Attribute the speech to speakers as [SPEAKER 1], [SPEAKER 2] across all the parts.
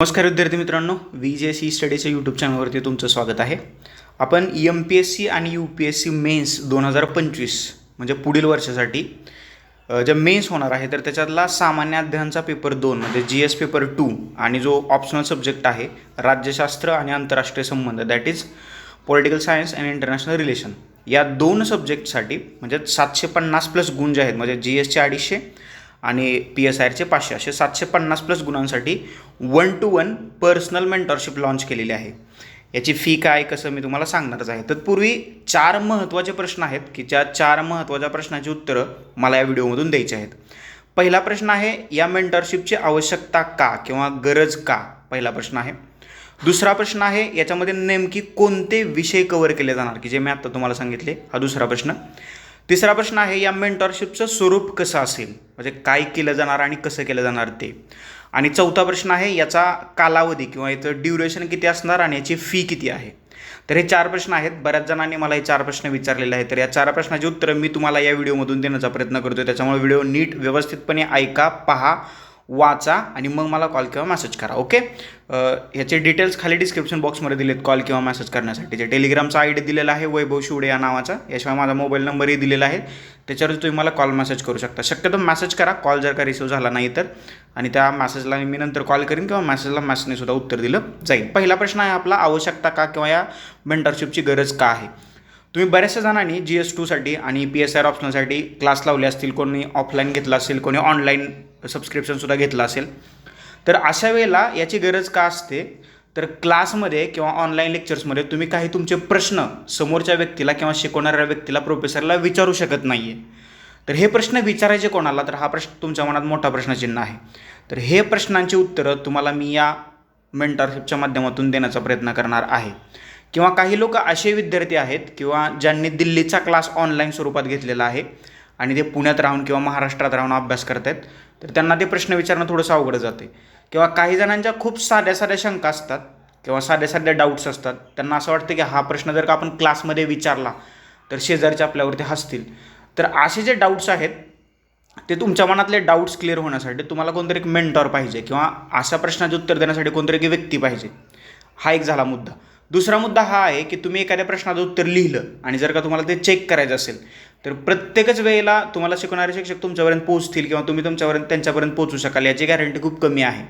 [SPEAKER 1] नमस्कार विद्यार्थी मित्रांनो व्ही जे सी स्टडीच्या यूट्यूब चॅनलवरती तुमचं स्वागत आहे. आपण एम पी एस सी आणि U P S C mains दोन हजार पंचवीस म्हणजे पुढील वर्षासाठी जे मेन्स होणार आहे तर त्याच्यातला सामान्य अध्ययनाचा पेपर दोन म्हणजे जी एस पेपर टू आणि जो ऑप्शनल सब्जेक्ट आहे राज्यशास्त्र आणि आंतरराष्ट्रीय संबंध that is political science and international relation या दोन सब्जेक्टसाठी म्हणजे सातशे पन्नास प्लस गुण जे आहेत म्हणजे जी एसचे अडीचशे आणि पी एस आयचे पाचशे असे सातशे पन्नास प्लस गुणांसाठी one to one personal mentorship launch केलेली आहे. याची फी काय कसं मी तुम्हाला सांगणारच आहे. तत्पूर्वी चार महत्त्वाचे प्रश्न आहेत की ज्या चार महत्त्वाच्या प्रश्नाची उत्तरं मला या व्हिडिओमधून द्यायची आहेत. पहिला प्रश्न आहे या मेंटरशिपची आवश्यकता का किंवा गरज का? पहिला प्रश्न आहे. दुसरा प्रश्न आहे याच्यामध्ये नेमकी कोणते विषय कव्हर केले जाणार की जे मी आत्ता तुम्हाला सांगितले? हा दुसरा प्रश्न. तिसरा प्रश्न आहे या मेंटॉरशिपचं स्वरूप कसं असेल? म्हणजे काय केलं जाणार आणि कसं केलं जाणार ते? आणि चौथा प्रश्न आहे याचा कालावधी किंवा याचं ड्युरेशन किती असणार आणि याची फी किती आहे? तर हे चार प्रश्न आहेत. बऱ्याच जणांनी मला हे चार प्रश्न विचारलेले आहेत. तर या चार प्रश्नाची उत्तरं मी तुम्हाला या व्हिडिओमधून देण्याचा प्रयत्न करतो त्याच्यामुळे व्हिडिओ नीट व्यवस्थितपणे ऐका पहा. वाचा आणि मग मला कॉल किंवा मेसेज करा ओके ह्याचे डिटेल्स खाली डिस्क्रिप्शन बॉक्समध्ये दिलेत कॉल किंवा मेसेज करण्यासाठी. जे टेलिग्रामचा आय डी दिलेला आहे वैभव शिवडे या नावाचा याशिवाय माझा मोबाईल नंबरही दिलेला आहे. त्याच्यावर तुम्ही मला कॉल मेसेज करू शकता. शक्यतो मेसेज करा कॉल जर का रिसिव्ह झाला नाही तर. आणि त्या मेसेजला मी नंतर कॉल करीन किंवा मेसेजला मेसेजने सुद्धा उत्तर दिलं जाईल. पहिला प्रश्न आहे आपला आवश्यकता का किंवा या मेंटरशिपची गरज का आहे? तुम्ही बऱ्याचशा जणांनी जी एस टूसाठी आणि पी एस आर ऑप्शनसाठी क्लास लावले असतील कोणी ऑफलाईन घेतला असेल कोणी ऑनलाईन सबस्क्रिप्शनसुद्धा घेतलं असेल. तर अशा वेळेला याची गरज का असते? तर क्लासमध्ये किंवा ऑनलाईन लेक्चर्समध्ये तुम्ही काही तुमचे प्रश्न समोरच्या व्यक्तीला किंवा शिकवणाऱ्या व्यक्तीला प्रोफेसरला विचारू शकत नाही आहे तर हे प्रश्न विचारायचे कोणाला? तर हा प्रश्न तुमच्या मनात मोठा प्रश्नचिन्ह आहे. तर हे प्रश्नांची उत्तरं तुम्हाला मी या मेंटरशिपच्या माध्यमातून देण्याचा प्रयत्न करणार आहे. किंवा काही लोक असे विद्यार्थी आहेत किंवा ज्यांनी दिल्लीचा क्लास ऑनलाईन स्वरूपात घेतलेला आहे आणि ते पुण्यात राहून किंवा महाराष्ट्रात राहून अभ्यास करत आहेत तर त्यांना ते प्रश्न विचारणं थोडंसं अवघड जाते. किंवा काही जणांच्या खूप साध्या साध्या शंका असतात किंवा साध्या साध्या डाऊट्स असतात त्यांना असं वाटतं की हा प्रश्न जर का आपण क्लासमध्ये विचारला तर शेजारचे आपल्यावरती हसतील. तर असे जे डाऊट्स आहेत ते तुमच्या मनातले डाऊट्स क्लिअर होण्यासाठी तुम्हाला कोणतरी एक मेंटॉर पाहिजे किंवा अशा प्रश्नाचे उत्तर देण्यासाठी कोणतरी एक व्यक्ती पाहिजे. हा एक झाला मुद्दा. दुसरा मुद्दा हा आहे की तुम्ही एखाद्या प्रश्नाचं उत्तर लिहिलं आणि जर का तुम्हाला ते चेक करायचं असेल तर प्रत्येकच वेळेला तुम्हाला शिकणारे शिक्षक तुमच्यापर्यंत पोहोचतील किंवा तुम्ही तुमच्यापर्यंत त्यांच्यापर्यंत पोहोचू शकाल याची गॅरंटी खूप कमी आहे.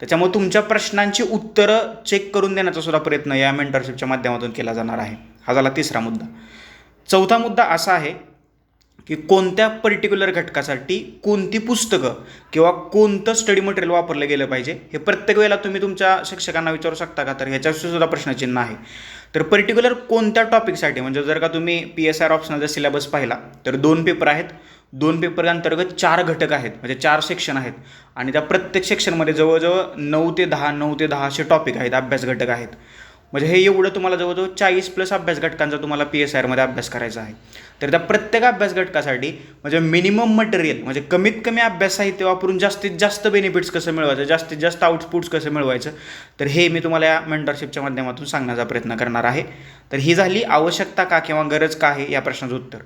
[SPEAKER 1] त्याच्यामुळे तुमच्या प्रश्नांची उत्तरं चेक करून देण्याचा सुद्धा प्रयत्न या मेंटरशिपच्या माध्यमातून केला जाणार आहे. हा झाला तिसरा मुद्दा. चौथा मुद्दा असा आहे की कोणत्या पर्टिक्युलर घटकासाठी कोणती पुस्तकं किंवा कोणतं स्टडी मटेरियल वापरलं गेलं पाहिजे हे प्रत्येक वेळेला तुम्ही तुमच्या शिक्षकांना विचारू शकता का? तर ह्याच्यावर सुद्धा प्रश्नचिन्ह आहे. तर पर्टिक्युलर कोणत्या टॉपिकसाठी म्हणजे जर का तुम्ही पी एस आर ऑप्शनचा सिलेबस पाहिला तर दोन पेपर आहेत. दोन पेपर अंतर्गत चार घटक आहेत म्हणजे चार सेक्शन आहेत. आणि त्या प्रत्येक सेक्शनमध्ये जवळजवळ नऊ ते दहा नऊ ते दहा असे टॉपिक आहेत अभ्यास घटक आहेत. म्हणजे हे एवढं तुम्हाला जवळजवळ चाळीस प्लस अभ्यास घटकांचा तुम्हाला पी एस आरमध्ये अभ्यास करायचा आहे. तर त्या प्रत्येक अभ्यास घटकासाठी म्हणजे मिनिमम मटेरियल म्हणजे कमीत कमी अभ्यास साहित्य वापरून जास्तीत जास्त बेनिफिट्स कसं मिळवायचं जास्तीत जास्त आउटपुट्स कसं मिळवायचं तर हे मी तुम्हाला या मेंटरशिपच्या माध्यमातून सांगण्याचा प्रयत्न करणार आहे. तर ही झाली आवश्यकता का किंवा गरज का आहे या प्रश्नाचं उत्तर.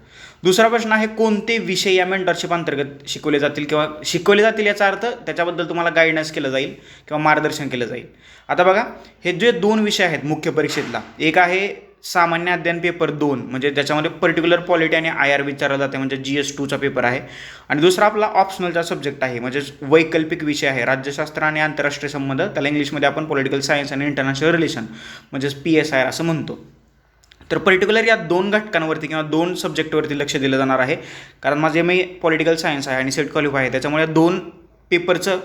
[SPEAKER 1] दुसरा प्रश्न आहे कोणते विषय या मेंटरशिप अंतर्गत शिकवले जातील किंवा शिकवले जातील याचा अर्थ त्याच्याबद्दल तुम्हाला गायडन्स केलं जाईल किंवा मार्गदर्शन केलं जाईल. आता बघा हे जे दोन विषय आहेत मुख्य परीक्षेतला एक आहे सामान्य अध्ययन पेपर दोन म्हणजे ज्याच्यामध्ये पर्टिक्युलर पॉलिटी आणि आय आर विचारला जाते म्हणजे जी एस टूचा पेपर आहे. आणि दुसरा आपला ऑप्शनलचा सब्जेक्ट आहे म्हणजे वैकल्पिक विषय आहे. राज्यशास्त्र आणि आंतरराष्ट्रीय संबंध त्याला इंग्लिशमध्ये आपण पॉलिटिकल सायन्स आणि इंटरनॅशनल रिलेशन म्हणजेच पी एस आय असं म्हणतो. तर पर्टिक्युलर या दोन घटकांवरती किंवा दोन सब्जेक्टवरती लक्ष दिलं जाणार आहे. कारण माझे मी पॉलिटिकल सायन्स आहे आणि सेट क्वालिफाय आहे. त्याच्यामुळे दोन पेपरचं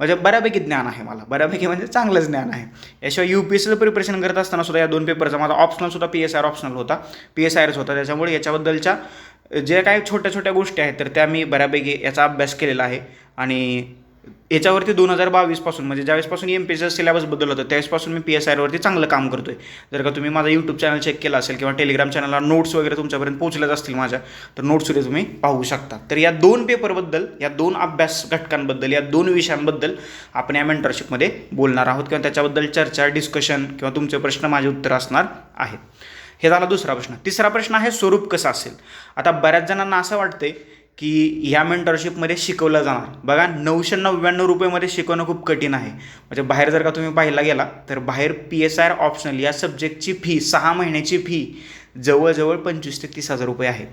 [SPEAKER 1] म्हणजे बऱ्यापैकी ज्ञान आहे मला. बऱ्यापैकी म्हणजे चांगलंच ज्ञान आहे. याशिवाय यू पी एस सीचं प्रिपरेशन करत असताना सुद्धा या दोन पेपरचा माझा ऑप्शनलसुद्धा पी एस आर ऑप्शनल होता. पी एस आयच होता. त्याच्यामुळे याच्याबद्दलच्या जे काही छोट्या छोट्या गोष्टी आहेत तर त्या मी बऱ्यापैकी याचा अभ्यास केलेला आहे. आणि याच्यावरती दोन हजार बावीसपासून म्हणजे ज्यावेळेसपासून एम पी एसचं सिलेबस बदल होतं त्यावेळेसपासून मी पी एस आयवरती चांगलं काम करतो आहे जर का तुम्ही माझा यूट्यूब चॅनल चेक केला असेल किंवा टेलिग्राम चॅनलला नोट्स वगैरे तुमच्यापर्यंत पोहोचल्याच असतील माझ्या तर नोट्सवगैरे तुम्ही पाहू शकता. तर या दोन पेपरबद्दल या दोन अभ्यास घटकांबद्दल या दोन विषयांबद्दल आपण या मेंटरशिपमध्ये बोलणार आहोत किंवा त्याच्याबद्दल चर्चा डिस्कशन किंवा तुमचे प्रश्न माझे उत्तर असणार आहेत. हे झाला दुसरा प्रश्न. तिसरा प्रश्न आहे स्वरूप कसं असेल? आता बऱ्याच जणांना असं वाटतंय की ह्या मेंटरशिपमध्ये शिकवलं जाणार. बघा नऊशे नव्याण्णव रुपयेमध्ये शिकवणं खूप कठीण आहे. म्हणजे बाहेर जर का तुम्ही पाहायला गेला तर बाहेर पी एस आर ऑप्शनल या सब्जेक्टची फी सहा महिन्याची फी जवळजवळ पंचवीस ते तीस हजार रुपये आहे.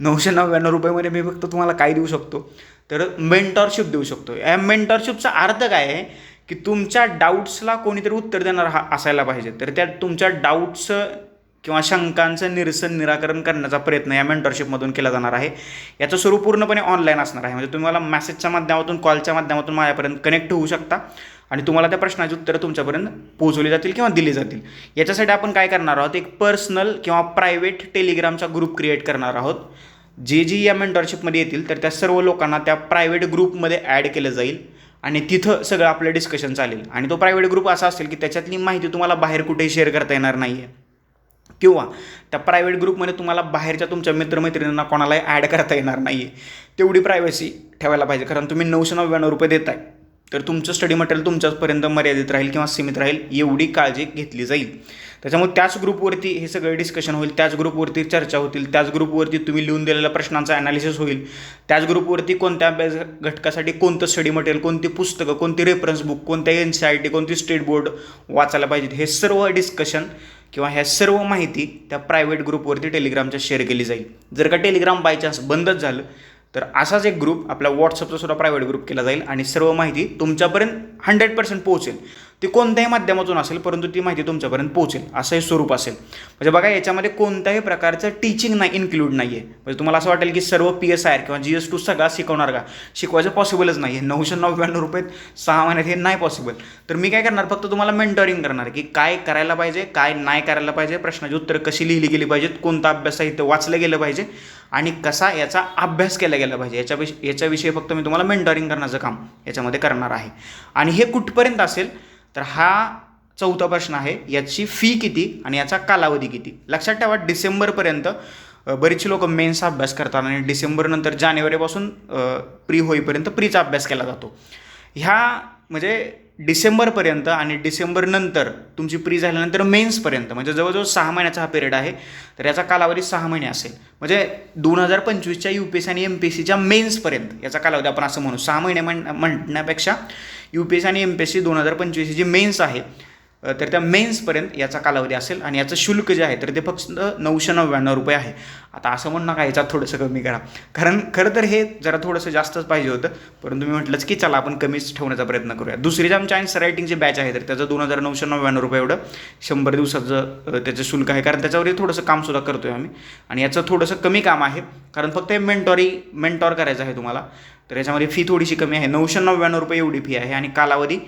[SPEAKER 1] नऊशे नव्याण्णव रुपयेमध्ये मी फक्त तुम्हाला काय देऊ शकतो? तर मेंटॉरशिप देऊ शकतो. या मेंटॉरशिपचा अर्थ काय आहे? की तुमच्या डाऊट्सला कोणीतरी उत्तर देणार हा असायला पाहिजे. तर त्या तुमच्या डाऊट्स किंवा शंकांचं निरसन निराकरण करण्याचा प्रयत्न या मेंटरशिपमधून केला जाणार आहे. याचं स्वरूप पूर्णपणे ऑनलाईन असणार आहे. म्हणजे तुम्ही मला मॅसेजच्या माध्यमातून कॉलच्या माध्यमातून माझ्यापर्यंत कनेक्ट होऊ शकता. आणि तुम्हाला त्या प्रश्नाची उत्तरं तुमच्यापर्यंत पोहोचवली जातील किंवा दिली जातील. याच्यासाठी आपण काय करणार आहोत? एक पर्सनल किंवा प्रायव्हेट टेलिग्रामचा ग्रुप क्रिएट करणार आहोत. जे जी या मेंटरशिपमध्ये येतील तर त्या सर्व लोकांना त्या प्रायव्हेट ग्रुपमध्ये ॲड केलं जाईल. आणि तिथं सगळं आपलं डिस्कशन चालेल. आणि तो प्रायव्हेट ग्रुप असा असेल की त्याच्यातली माहिती तुम्हाला बाहेर कुठेही शेअर करता येणार नाही आहे किंवा त्या प्रायव्हेट ग्रुपमध्ये तुम्हाला बाहेरच्या तुमच्या मित्रमैत्रिणींना कोणालाही ॲड करता येणार नाही आहे तेवढी प्रायव्हसी ठेवायला पाहिजे. कारण तुम्ही नऊशे नव्याण्णव रुपये देताय. तर तुमचं स्टडी मटेरियल तुमच्याचपर्यंत मर्यादित राहील किंवा सीमित राहील एवढी काळजी घेतली जाईल. त्याच्यामुळे त्याच ग्रुपवरती हे सगळं डिस्कशन होईल त्याच ग्रुपवरती चर्चा होतील त्याच ग्रुपवरती तुम्ही लिहून दिलेल्या प्रश्नांचा ॲनालिसिस होईल. त्याच ग्रुपवरती कोणत्या अभ्यास घटकासाठी कोणतं स्टडी मटेरियल कोणती पुस्तकं कोणती रेफरन्स बुक कोणत्या एन सी आय टी कोणती स्टेट बोर्ड वाचायला पाहिजेत हे सर्व डिस्कशन किंवा ह्या सर्व माहिती त्या प्रायव्हेट ग्रुपवरती टेलिग्रामच्या शेअर केली जाईल. जर का टेलिग्राम बाय चान्स बंदच झालं तर असाच एक ग्रुप आपला व्हॉट्सअपचा सुद्धा प्रायव्हेट ग्रुप केला जाईल आणि सर्व माहिती तुमच्यापर्यंत हंड्रेड पर्सेंट पोहोचेल. ती कोणत्याही माध्यमातून असेल परंतु ती माहिती तुमच्यापर्यंत पोहोचेल. असं हे स्वरूप असेल. म्हणजे बघा याच्यामध्ये कोणत्याही प्रकारचं टीचिंग नाही इन्क्लूड नाही आहे म्हणजे तुम्हाला असं वाटेल की सर्व पी एस आय आर किंवा जी एस टू सगळा शिकवणार का? शिकवायचं पॉसिबलच नाही आहे नऊशे नव्याण्णव रुपये सहा महिन्यात हे नाही पॉसिबल तर मी काय करणार? फक्त तुम्हाला मेंटरिंग करणार की काय करायला पाहिजे काय नाही करायला पाहिजे प्रश्नाची उत्तरं कशी लिहिली गेली पाहिजेत कोणता अभ्यास साहित्य वाचलं गेलं पाहिजे आणि कसा याचा अभ्यास केला गेला पाहिजे. याच्याविषयी याच्याविषयी फक्त मी तुम्हाला मेंटरिंग करण्याचं काम याच्यामध्ये करणार आहे. आणि हे कुठपर्यंत असेल? तर हा चौथा प्रश्न आहे. याची फी किती आणि याचा कालावधी किती? लक्षात ठेवा डिसेंबरपर्यंत बरीचशी लोक मेन्सचा अभ्यास करतात आणि डिसेंबरनंतर जानेवारीपासून प्री होईपर्यंत प्रीचा अभ्यास केला जातो. ह्या म्हणजे डिसेंबरपर्यंत आणि डिसेंबरनंतर तुमची प्री झाल्यानंतर मेन्सपर्यंत म्हणजे जवळजवळ सहा महिन्याचा हा पिरियड आहे. तर याचा कालावधी सहा महिने असेल. म्हणजे दोन हजार पंचवीसच्या यू पी एस आणि एम पी एस सीच्या मेन्सपर्यंत याचा कालावधी आपण असं म्हणू. सहा महिने म्हण म्हणण्यापेक्षा यू पी एस आणि एम पी एस सी दोन हजार पंचवीस जी मेन्स आहे तर त्या मेन्सपर्यंत याचा कालावधी असेल आणि याचं शुल्क जे आहे तर ते फक्त नऊशे नव्याण्णव रुपये आहे. आता असं म्हणणं का याच्यात थोडंसं कमी करा. कारण खरं तर हे जरा थोडंसं जास्तच पाहिजे होतं परंतु मी म्हटलंच की चला आपण कमीच ठेवण्याचा प्रयत्न करूया. दुसरी जे आमच्या आन्सर रायटिंगची बॅच आहे तर त्याचं दोन हजार नऊशे नव्याण्णव रुपये एवढं शंभर दिवसाचं त्याचं शुल्क आहे. कारण त्याच्यावरही थोडंसं कामसुद्धा करतो आहे आम्ही. आणि याचं थोडंसं कमी काम आहे कारण फक्त हे मेंटॉरी मेंटॉर करायचं आहे तुम्हाला. तर याच्यामध्ये फी थोडीशी कमी आहे. नऊशे नव्याण्णव रुपये एवढी फी आहे आणि कालावधी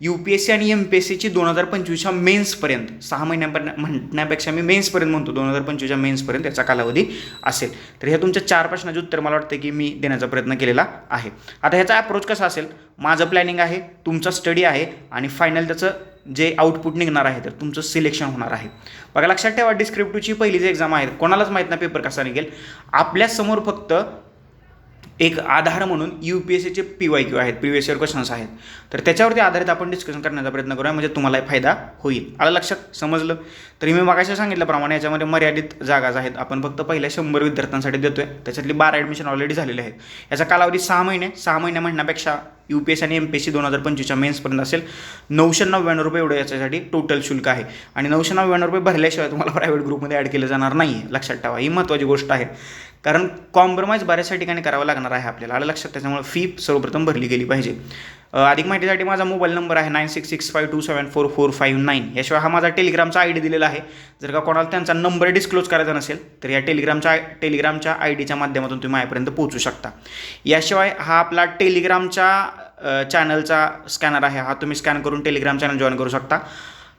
[SPEAKER 1] यू पी एस सी आणि एम पी एस सीची दोन हजार पंचवीसच्या मेन्सपर्यंत सहा महिन्यापर्यंत म्हणण्यापेक्षा मी मेन्सपर्यंत म्हणतो दोन हजार पंचवीसच्या मेन्सपर्यंत याचा कालावधी असेल. तर ह्या तुमच्या चार प्रश्नाचे उत्तर मला वाटतं की मी देण्याचा प्रयत्न केलेला आहे. आता ह्याचा अप्रोच कसा असेल? माझं प्लॅनिंग आहे तुमचा स्टडी आहे आणि फायनल त्याचं जे आउटपुट निघणार आहे तर तुमचं सिलेक्शन होणार आहे. बघा लक्षात ठेवा डिस्क्रिप्टिव्हची पहिली जी एक्झाम आहे कोणालाच माहीत नाही पेपर कसा निघेल? आपल्यासमोर फक्त एक आधार म्हणून यू पी एस सीचे पी वाय क्यू आहेत प्रिवियस इयर क्वेश्चन्स आहेत. तर त्याच्यावरती आधारित आपण डिस्कशन करण्याचा प्रयत्न करूया म्हणजे तुम्हाला फायदा होईल. आलं लक्षात? समजलं? तरी मी मागाशी सांगितल्याप्रमाणे याच्यामध्ये मर्यादित जागाच आहेत. आपण फक्त पहिल्या शंभर विद्यार्थ्यांसाठी देतोय. त्याच्यातली बारा ॲडमिशन ऑलरेडी झालेले आहेत. याचा कालावधी सहा महिने. सहा महिने म्हणण्यापेक्षा यू पी एस आणि एम पी एस सी दोन हजार पंचवीसच्या मेन्सपर्यंत असेल नऊशे नव्याण्णव रुपये एवढं याच्यासाठी टोटल शुल्क आहे. आणि नऊशे नव्याण्णव रुपये भरल्याशिवाय तुम्हाला प्रायव्हेट ग्रुपमध्ये ॲड केलं जाणार नाही आहे लक्षात ठेवा. ही महत्त्वाची गोष्ट आहे. कारण कॉम्प्रोमाइज बऱ्याचशा ठिकाणी करावं लागणार आहे आपल्याला. आलं लक्षात? त्याच्यामुळे फी सर्वप्रथम भरली गेली पाहिजे. अधिक माहितीसाठी माझा मोबाईल नंबर आहे nine six six five two seven four four five nine याशिवाय हा माझा टेलिग्रामचा आय डी दिलेला आहे. जर का कोणाला त्यांचा नंबर डिस्क्लोज करायचा नसेल तर या टेलिग्रामच्या टेलिग्रामच्या आय डीच्या माध्यमातून तुम्ही माझ्यापर्यंत पोहोचू शकता. याशिवाय हा आपला टेलिग्रामच्या चॅनलचा स्कॅनर आहे. हा तुम्ही स्कॅन करून टेलिग्राम चॅनल जॉईन करू शकता.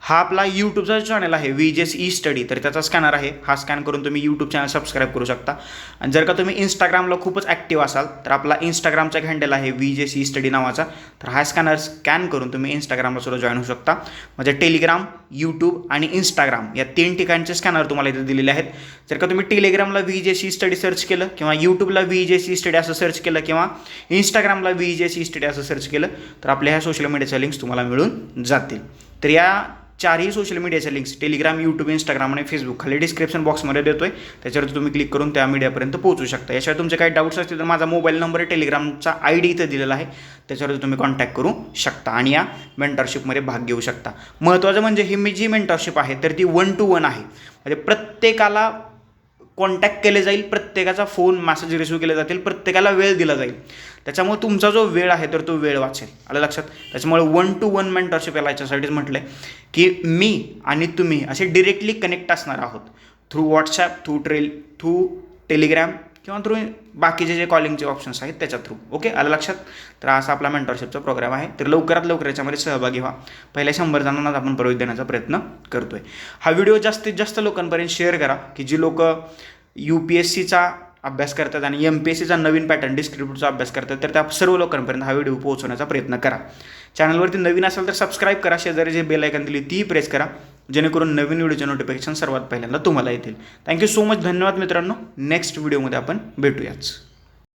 [SPEAKER 1] हा आपला यूट्यूबचा चॅनल आहे वी जेस ई स्टडी तर त्याचा स्कॅनर आहे. हा स्कॅन करून तुम्ही यूट्यूब चॅनल सबस्क्राईब करू शकता. आणि जर का तुम्ही इंस्टाग्रामला खूपच ॲक्टिव्ह असाल तर आपला इंस्टाग्रामचा हँडल आहे वी जे सी स्टडी नावाचा. तर हा स्कॅनर स्कॅन करून तुम्ही इंस्टाग्रामला सुद्धा जॉईन होऊ शकता. म्हणजे टेलिग्राम यूट्यूब आणि इंस्टाग्राम या तीन ठिकाणचे स्कॅनर तुम्हाला इथे दिलेले आहेत. जर का तुम्ही टेलिग्रामला V J C study search केलं किंवा यूट्यूबला व्ही जे सी स्टडी असं सर्च केलं किंवा इंस्टाग्रामला व्ही जे सी स्टडी असं सर्च केलं तर आपल्या ह्या सोशल मीडियाच्या लिंक्स तुम्हाला मिळून जातील. तर या चारही सोशल मीडियाच्या लिंक्स टेलिग्राम यूट्यूब इंस्टाग्राम आणि फेसबुक खाली डिस्क्रिप्शन बॉक्समध्ये देतो आहे त्याच्यावरती तुम्ही क्लिक करून त्या मीडियापर्यंत पोहोचू शकता. याशिवाय तुमचे काही डाऊट्स असतील तर माझा मोबाईल नंबर टेलिग्रामचा आय डी इथं दिलेला आहे. त्याच्यावरती तुम्ही कॉन्टॅक्ट करू शकता आणि या मेंटरशिपमध्ये भाग घेऊ शकता. महत्त्वाचं म्हणजे ही मी जी मेंटरशिप आहे तर ती वन टू वन आहे. म्हणजे प्रत्येकाला कॉन्टॅक्ट केले जाईल प्रत्येकाचा फोन मेसेज रिसिव्ह केले जातील प्रत्येकाला वेळ दिला जाईल. त्याच्यामुळे तुमचा जो वेळ आहे तर तो वेळ वाचेल. आलं लक्षात? त्याच्यामुळे वन टू वन मेंटरशिप याला याच्यासाठीच म्हटलं आहे की मी आणि तुम्ही असे डिरेक्टली कनेक्ट असणार आहोत. थ्रू व्हॉट्सॲप थ्रू ट्रेल थ्रू टेलिग्राम किंवा थ्रू बाकीचे जे कॉलिंगचे ऑप्शन्स आहेत त्याच्या थ्रू ओके आलं लक्षात? तर असा आपला मेंटरशिपचा प्रोग्राम आहे. तर लवकरात लवकर याच्यामध्ये सहभागी व्हा. पहिल्या शंभर जणांनाच आपण प्रवेश देण्याचा प्रयत्न करतोय. हा व्हिडिओ जास्तीत जास्त लोकांपर्यंत शेअर करा की जी लोक यू पी एस सीचा अभ्यास करतात आणि एम पी एस सीचा नवीन पॅटर्न डिस्क्रिप्टचा अभ्यास करतात तर त्या सर्व लोकांपर्यंत हा व्हिडिओ पोहोचवण्याचा प्रयत्न करा. चॅनलवरती नवीन असेल तर सबस्क्राईब करा शेजारी जे बेल आयकन दिली तीही प्रेस करा जेणेकरून नवीन व्हिडिओचे नोटिफिकेशन सर्वात पहिल्यांदा तुम्हाला येतील. थँक्यू सो मच धन्यवाद मित्रांनो. नेक्स्ट व्हिडिओमध्ये आपण भेटूयाच